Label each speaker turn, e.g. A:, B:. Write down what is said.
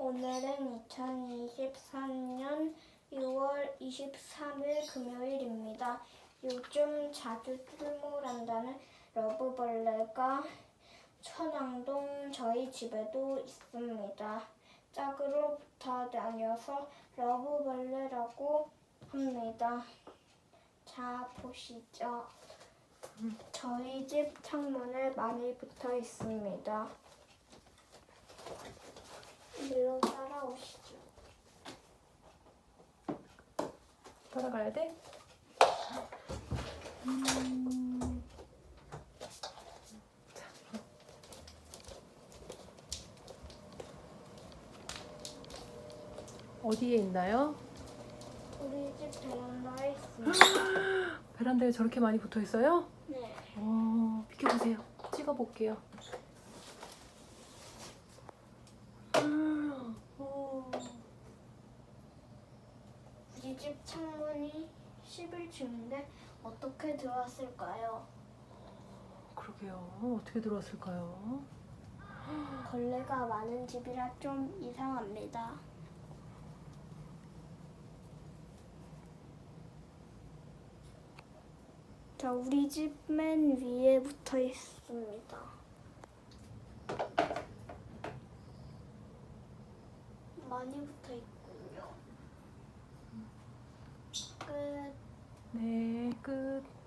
A: 오늘은 2024년 6월 23일 금요일입니다. 요즘 자주 출몰한다는 러브벌레가 천왕동 저희 집에도 있습니다. 짝으로 붙어 다녀서 러브벌레라고 합니다. 자, 보시죠. 저희 집 창문에 많이 붙어 있습니다. 일로 따라오시죠.
B: 따라가야 돼? 음. 자. 어디에 있나요?
A: 우리 집 베란다에 있습니다.
B: 베란다에 저렇게 많이 붙어 있어요?
A: 네.
B: 어, 비켜보세요. 찍어볼게요. 어,
A: 우리 집 창문이 11층인데 어떻게 들어왔을까요?
B: 그러게요. 어떻게 들어왔을까요?
A: 걸레가 많은 집이라 좀 이상합니다. 자, 우리 집 맨 위에 붙어 있습니다. 많이 붙어 있고. 끝.